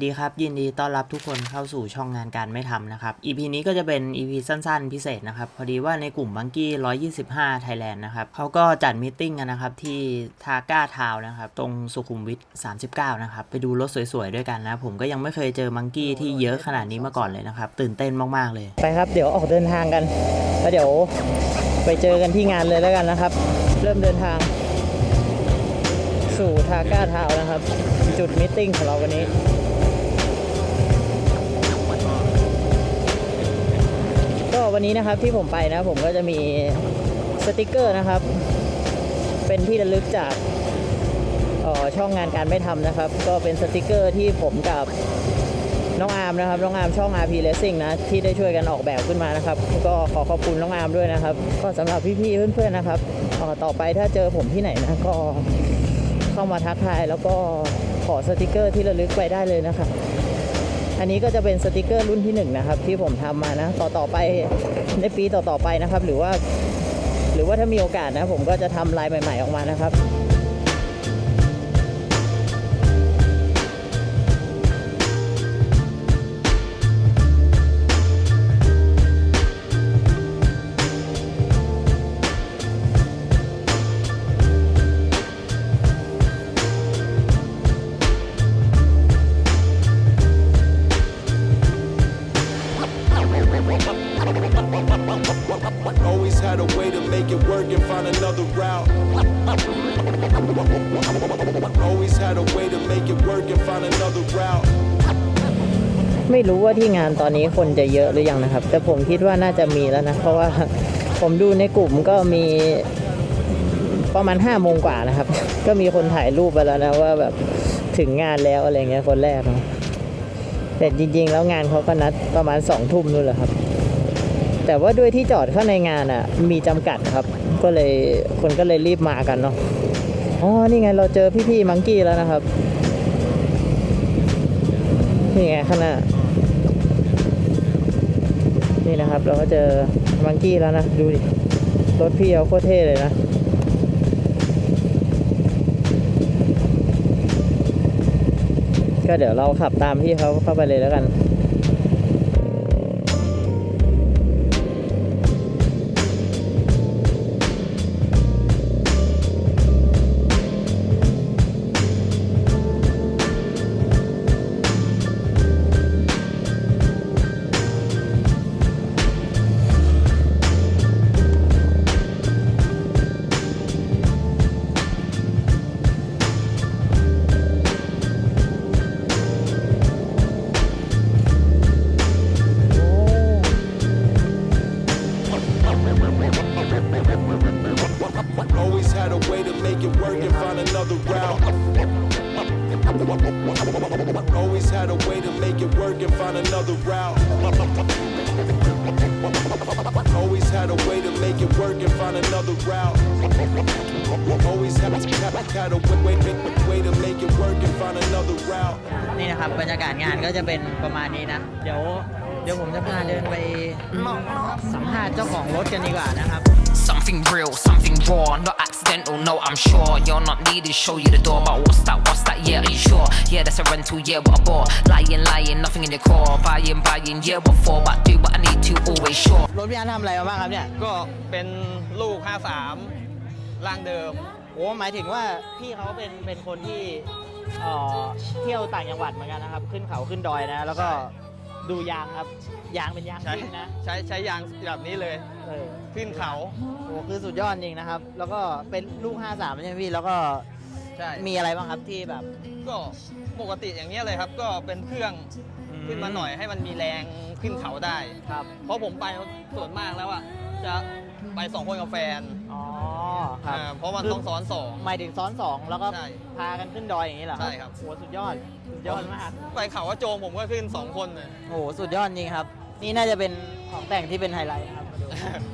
วัสดีครับยินดีต้อนรับทุกคนเข้าสู่ช่องงานการไม่ทำนะครับ EP นี้ก็จะเป็น EP สั้นๆ พิเศษนะครับ พอดีว่าในกลุ่มบังกี้125ไทยแลนด์นะครับเขาก็จัดมตติ팅กันนะครับที่ทาก้าทาวนะครับตรงสุขุมวิท39 นะครับ ไปดูรถสวยๆ ด้วยกันนะ ผมก็ยังไม่เคยเจอมังกี้ที่เยอะขนาดนี้มาก่อนเลยนะครับ ตื่นเต้นมากๆเลย ไปครับเดี๋ยวออกเดินทางกันแล้วเดี๋ยวไปเจอกันที่งานเลยแล้วกันนะครับ เริ่มเดินทาง สู่ทาก้าทาวน์นะครับ จุดมิทติ้งของเราวันนี้ วันนี้นะครับที่ผมไปนะผมก็จะมีสติกเกอร์นะครับ เป็นที่ระลึกจากออช่องงานการไม่ทำนะครับ ก็เป็นสติกเกอร์ที่ผมกับน้องอาร์มนะครับ น้องอาร์มช่อง RP Racing นะ ที่ได้ช่วยกันออกแบบขึ้นมานะครับ ก็ขอขอบคุณน้องอาร์มด้วยนะครับ ก็สำหรับพี่ๆเพื่อนๆนะครับต่อไปถ้าเจอผมที่ไหนนะก็เข้ามาทักทายแล้วก็ขอสติกเกอร์ที่ระลึกไปได้เลยนะครับ อันนี้ก็จะเป็นสติกเกอร์รุ่นที่หนึ่งนะครับที่ผมทำมานะต่อต่อไปในปีต่อๆไปนะครับ หรือว่า หรือว่าถ้ามีโอกาสนะ ผมก็จะทำลายใหม่ ๆออกมานะครับ make it work and find another route. Always had a way to make it work and find another route. ไม่รู้ว่าที่งานตอนนี้คนจะเยอะหรือยังนะครับ แต่ผมคิดว่าน่าจะมีแล้วนะ เพราะว่าผมดูในกลุ่มก็มีประมาณห้าโมงกว่านะครับ ก็มีคนถ่ายรูปไปแล้วนะว่าแบบถึงงานแล้วอะไรเงี้ยคนแรกนะแต่จริงๆ แล้วงานเขาก็นัดประมาณสองทุ่มนู่นแหละครับ แต่ว่าด้วยที่จอดข้างในงานอะมีจำกัดครับ ก็เลยคนก็เลยรีบมากันเนาะอ๋อนี่ไงเราเจอพี่ๆมังกี้แล้วนะครับนี่ไงข้างหน้านี่นะครับ เราก็เจอมังกี้แล้วนะดูดิรถพี่เขาโคตรเท่เลยนะก็เดี๋ยวเราขับตามพี่เขาเข้าไปเลยแล้วกัน Always had a way to make it work and find another route. Always had a way to make it work and find another route. Always had a way to make it work and find another route. Always had, had, had a way, way, way to make it work and find another route. นี่นะครับบรรยากาศงานก็จะเป็นประมาณนี้นะ เดี๋ยว เดี๋ยวผมจะพาเดินไปสัมภาษณ์เจ้าของรถกันดีกว่านะครับ Something real, something raw, not accidental, no, I'm sure You're not needed, show you the door, but what's that, what's that, yeah, are you sure? Yeah, that's a rental, yeah, what a bore Lying, lying, nothing in your core Buying, buying, yeah, what for? But do what I need to, always sure รถพี่อันทำอะไรมาบ้างครับเนี่ย ก็เป็นลูก 53 ร่างเดิม โอ้หมายถึงว่าพี่เขาเป็นเป็นคนที่เอ่อเที่ยวต่างจังหวัดเหมือนกันนะครับ ขึ้นเขาขึ้นดอยนะ แล้วก็ ดูยางครับ ยางเป็นยางใช้จริงนะใช้ใช้ยางแบบนี้เลยเออขึ้นเขาโอ้คือสุดยอดจริงนะครับ แล้วก็เป็นลูก 53ใช่ไหมพี่แล้วก็ใช่มีอะไรบ้างครับที่แบบ ก็ปกติอย่างนี้ยเลยครับ ก็เป็นเครื่องขึ้นมาหน่อยให้มันมีแรงขึ้นเขาได้ ครับ เพราะผมไปส่วนมากแล้วอะจะไปสองคนกับแฟนอ๋อ ครับ อ่าเพราะมันต้องซ้อนสอง หมายถึงซ้อนสองแล้วก็ใช่พากันขึ้นดอยอย่างนี้เหรอใช่ครับโอ้สุดยอด สุดยอดมาก ไปเขาว่าโจมผมก็ขึ้นสองคนเลยโอ้โหสุดยอดจริงครับ นี่น่าจะเป็นของแต่งที่เป็นไฮไลท์นะครับมาดู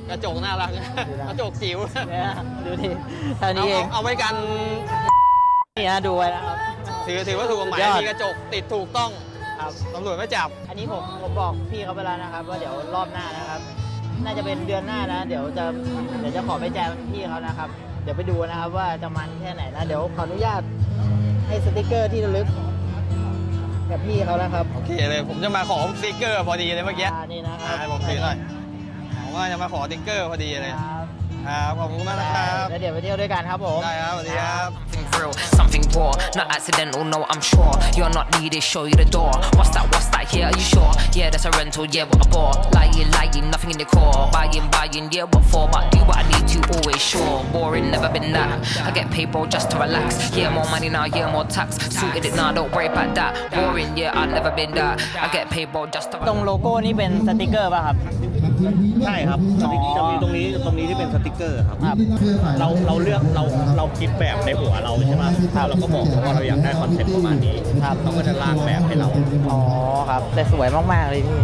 กระจกน่ารักดูนะกระจกจิ๋วเนี่ยดูดิเท่าเอานี้เองเอาเอาไว้กัน นี่นะดูไว้นะครับ ถือถือว่าถูกกฎหมายสุดยอด มีกระจกติดถูกต้องครับ ตำรวจไม่จับ อันนี้ผมผมบอกพี่เขาไปแล้วนะครับ ว่าเดี๋ยวรอบหน้านะครับ น่าจะเป็นเดือนหน้านะเดี๋ยวจะเดี๋ยวจะขอไปแจมพี่เขานะครับ เดี๋ยวไปดูนะครับว่าจะมันแค่ไหนนะเดี๋ยวขออนุญาตให้สติกเกอร์ที่ระลึกกับพี่เขาแล้วครับโอเคเลยผมจะมาขอสติ๊กเกอร์พอดีเลยเมื่อกี้อ่านี่นะคอ่ารับให้ผมถือหน่อยผมว่าจะมาขอสติ๊กเกอร์พอดีเลยครับ ครับขอบคุณมากนะครับแล้วเดี๋ยวไปเที่ยวด้วยกันครับผม Something real, something raw, not accidental, no, I'm sure. You're not needed, show you the door. What's that, what's that, yeah, are you sure? Yeah, that's a rental, yeah, what a bore. Lying, lying, nothing in the core. Buying, buying, yeah, what for? But do what I need to, always sure. Boring, never been that. I get paid, just to relax. Yeah, more money now, yeah, more tax. Suited it now, don't worry about that. Boring, yeah, I've never been that. I get paid, just to ตรง relax. ใช่ครับสติ๊กจะมีตรงนี้ตรงนี้ที่เป็นสติกเกอร์ครับครับเราเราเลือกเราเราคิดแบบในหัวเราใช่ไหมเราก็บอกเขาว่าเราอยากได้คอนเซ็ปต์ประมาณนี้ครับเขาก็จะร่างแบบให้เราอ๋อครับ แต่สวยมากๆเลยพี่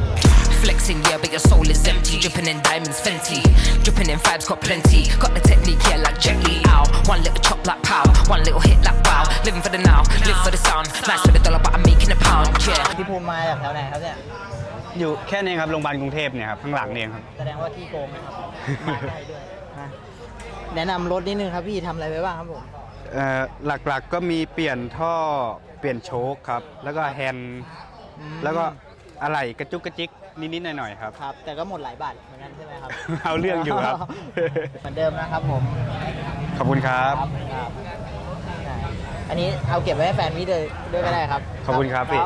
Flexing, yeah, but your soul is empty. Dripping in diamonds, Fenty. Dripping in vibes, got plenty. Got the technique, yeah, like Jet Li. Ow. One little chop like pow. One little hit like wow. Living for the now, live for the sound. Nice for the dollar, but I'm making a pound, yeah. พี่ภูมิมาจากแถวไหนครับเนี่ย อยู่แค่นี้ครับโรงพยาบาลกรุงเทพเนี่ยครับข้างหลังเนี่ยครับ แสดงว่าที่โกงนะครับมาได้ด้วยนะแนะนำรถนิดนึงครับพี่ทำอะไรไว้บ้างครับผม เอ่อหลักๆก็มีเปลี่ยนท่อเปลี่ยนโชคครับ แล้วก็แฮนด์แล้วก็อะไหล่กระจุกกระจิกนิดๆหน่อยๆครับ ครับ แต่ก็หมดหลายบาทเหมือนกันใช่ไหมครับ เอาเรื่องอยู่ครับ เหมือนเดิมนะครับผมขอบคุณครับ ครับครับได้อันนี้เอาเก็บไว้ให้แฟนพี่เลยด้วยก็ได้ครับขอบคุณครับพี่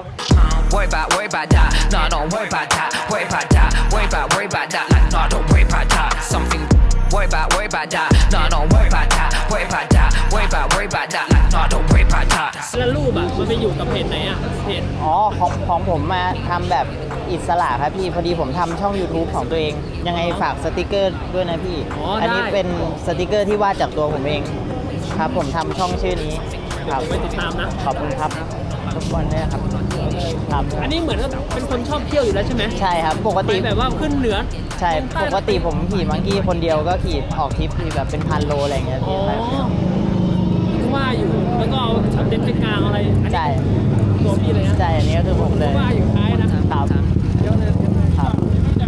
Worry about, worry about that. No, don't worry about that. Worry about that. Worry about, worry about that. Like, no, don't worry about that. Something. Worry about, worry about that. No, don't worry about that. Worry about that. Worry about, worry about that. Like, no, don't worry about that. แล้วรูปอะมันไปอยู่กับเพจไหนอะเพจอ๋อของของผมมาทำแบบอิสระครับพี่ พอดีผมทำช่อง YouTube ของตัวเอง ยังไงฝากสติกเกอร์ด้วยนะพี่อ๋ออันนี้ได้เป็นสติกเกอร์ที่วาดจากตัวผมเอง ครับผมทำช่องชื่อนี้ ครับไปติดตามนะ ขอบคุณครับทุกคนด้วยครับครับ อันนี้เหมือนกับเป็นคนชอบเที่ยวอยู่แล้วใช่ไหมใช่ครับ ปกไปติ แบบว่าขึ้นเหนือ ใช่ ปกติผมขี่มังกี้คนเดียวก็ขี่ออกทริปที่แบบเป็นพันโลอะไรอย่างเงี้ยอ๋พี่อก็ว่าอยู่ แล้วก็เอาช็อตเด็ดไปกลางอะไรอันนี้ใช่ ตัวพี่เลยนะใช่ อันนี้ก็คือผมเลย ว่าอยู่ท้ายนะครับเดี๋ยวเลยครับ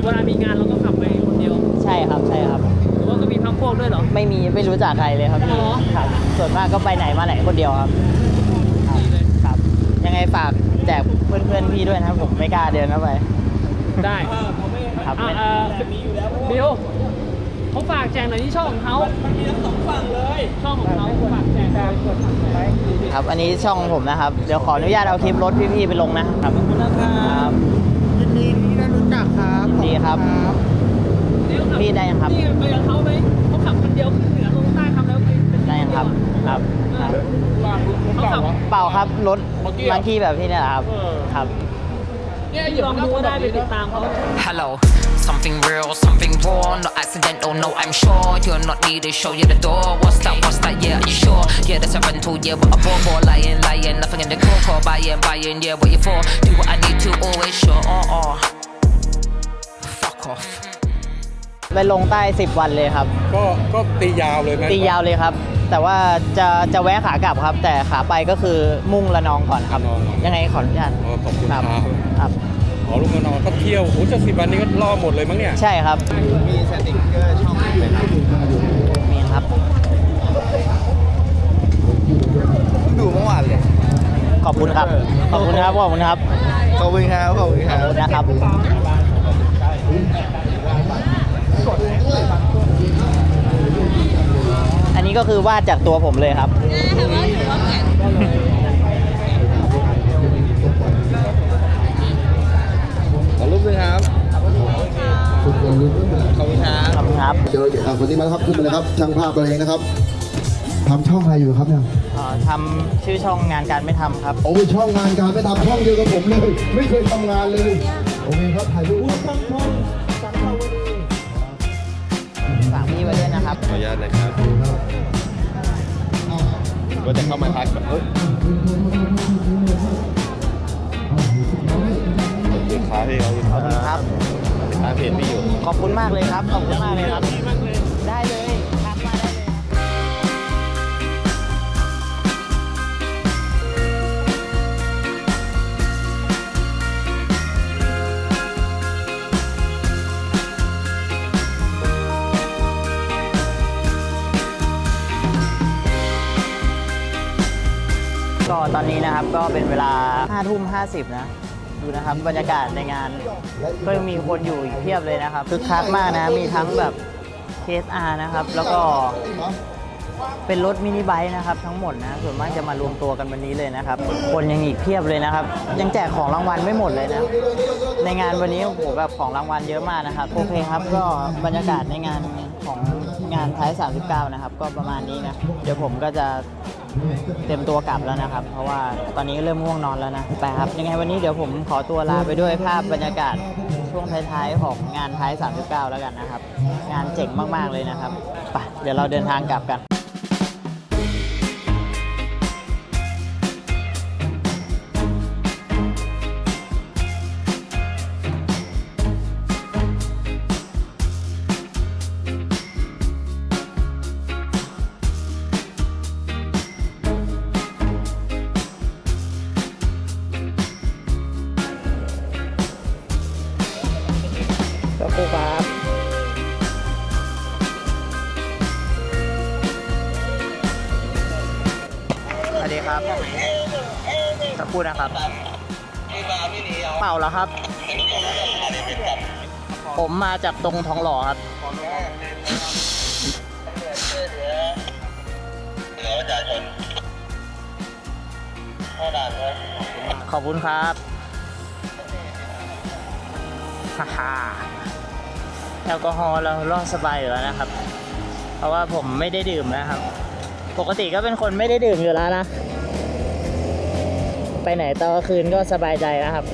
เวลามีงานเราก็ขับไปคนเดียว ใช่ครับ ใช่ครับหรือว่าก็มี พักพวกด้วยเหรอ ไม่มีไม่รู้จักใครเลยครับพี่อ๋อครับ ส่วนมากก็ไปไหนมาไหนคนเดียวครับครับดีเลยครับยังไงฝากแจกเพื่อนๆพี่ด้วยนะครับผมไม่กล้าเดินเข้าไป ได้ครับอะอ่าบิวเขาฝากแจกหน่อยที่ช่องของเขามันมีทั้งสองฝั่งเลย ช่องของเขาฝากแจกกดไลค์ครับ อันนี้ช่องผมนะครับ เดี๋ยวขออนุญาตเอาคลิปรถพี่ๆไปลงนะครับขอบคุณนะครับยินดีที่ได้รู้จักครับดีครับพี่ได้ยังครับนี่ไปกับเขาไหมเขาขับคนเดียวขึ้นเหนือลงใต้ทำแล้วเป็นได้ยังครับครับครับเขาขับเปล่าครับรถบางที่แบบพี่เนี่ยแหละครับครับ เนี่ยลองดูก็ได้ไปติดตามเขา Hello, something real, something raw, not accidental, no, I'm sure you're not needed, show you the door. What's that, what's that, yeah, are you sure? Yeah, that's a rental, yeah, but a bore, bore, lying, lying, nothing in the core, core, buying, buying, yeah, what you for? Do what I need to, always sure, uh, uh. Fuck off. ไปลงใต้ 10 วันเลยครับ ก็ก็ตียาวเลยไหมตียาวเลยครับ แต่ว่าจะจะแวะขากลับครับ แต่ขาไปก็คือมุ่งละนองก่อนครับ ยังไงขออนุญาตอ๋อขอบคุณคครัรับบครับขอลุงมานอนก็เที่ยวโอ้โหจะสิบวันนี้ก็ล่อหมดเลยมั้งเนี่ย ใช่ครับ มีสติ๊กเกอร์ช่องไหมครับมีครับดูเมื่อวานเลย ขอบคุณครับ ขอบคุณครับ ขอบคุณครับ ขอบคุณครับ ขอบคุณคขรัอบบคุณนะครับ อันนี้ก็คือวาดจากตัวผมเลยครับ ขอรูปด้วยครับ ขอบคุณครับ ขอบคุณครับเดี๋ยวอะคนนี้มาครับขึ้นมาเลยครับช่างภาพตัวเองนะครับทำช่องอะไรอยู่ครับเนี่ยเอ่อทำชื่อช่องงานการไม่ทำครับ โอ้ยช่องงานการไม่ทำช่องเดียวกับผมเลย ไม่เคยทำงานเลยโอเคครับถ่ายรูปครับ นะครับ ขออนุญาตนะครับก็จะเข้ามาทักแบบเอ้ยค้าพี่เขาขอบคุณครับค้าเพจพี่อยู่ ขอบคุณมากเลยครับ ขอบคุณมากเลยครับ นนี้นะครับ ก็เป็นเวลา5ทุ่ม50 นะ ดูนะครับบรรยากาศในงาน ก็ยังมีคนอยู่อีกเพียบเลยนะครับคึกคักมากนะ มีทั้งแบบ KSR นะครับ แล้วก็เป็นรถมินิไบค์นะครับ ทั้งหมดนะ ส่วนมากจะมารวมตัวกันวันนี้เลยนะครับ คนยังอีกเพียบเลยนะครับ ยังแจกของรางวัลไม่หมดเลยนะ ในงานวันนี้โอ้โหแบบของรางวัลเยอะมากนะครับ โอเคครับ ก็บรรยากาศในงานของงานท้าย 39 นะครับ ก็ประมาณนี้นะ เดี๋ยวผมก็จะ เตรียมตัวกลับแล้วนะครับ เพราะว่าตอนนี้เริ่มง่วงนอนแล้วนะไปครับ ยังไงวันนี้เดี๋ยวผมขอตัวลาไปด้วยภาพบรรยากาศช่วงท้ายๆของงานท้าย 39 แล้วกันนะครับ งานเจ๋งมากๆเลยนะครับไปเดี๋ยวเราเดินทางกลับกัน สวัสดีครับสักครู่นะครับเปล่าแล้วครับ ผมมาจากตรงทองหล่อครับขอบคุณครับฮ่าฮ่าแอลกอฮอล์เรารอดสบายอยู่แล้วนะครับ เพราะว่าผมไม่ได้ดื่มนะครับ ปกติก็เป็นคนไม่ได้ดื่มอยู่แล้วนะ ไปไหนตอนกลางคืนก็สบายใจนะครับ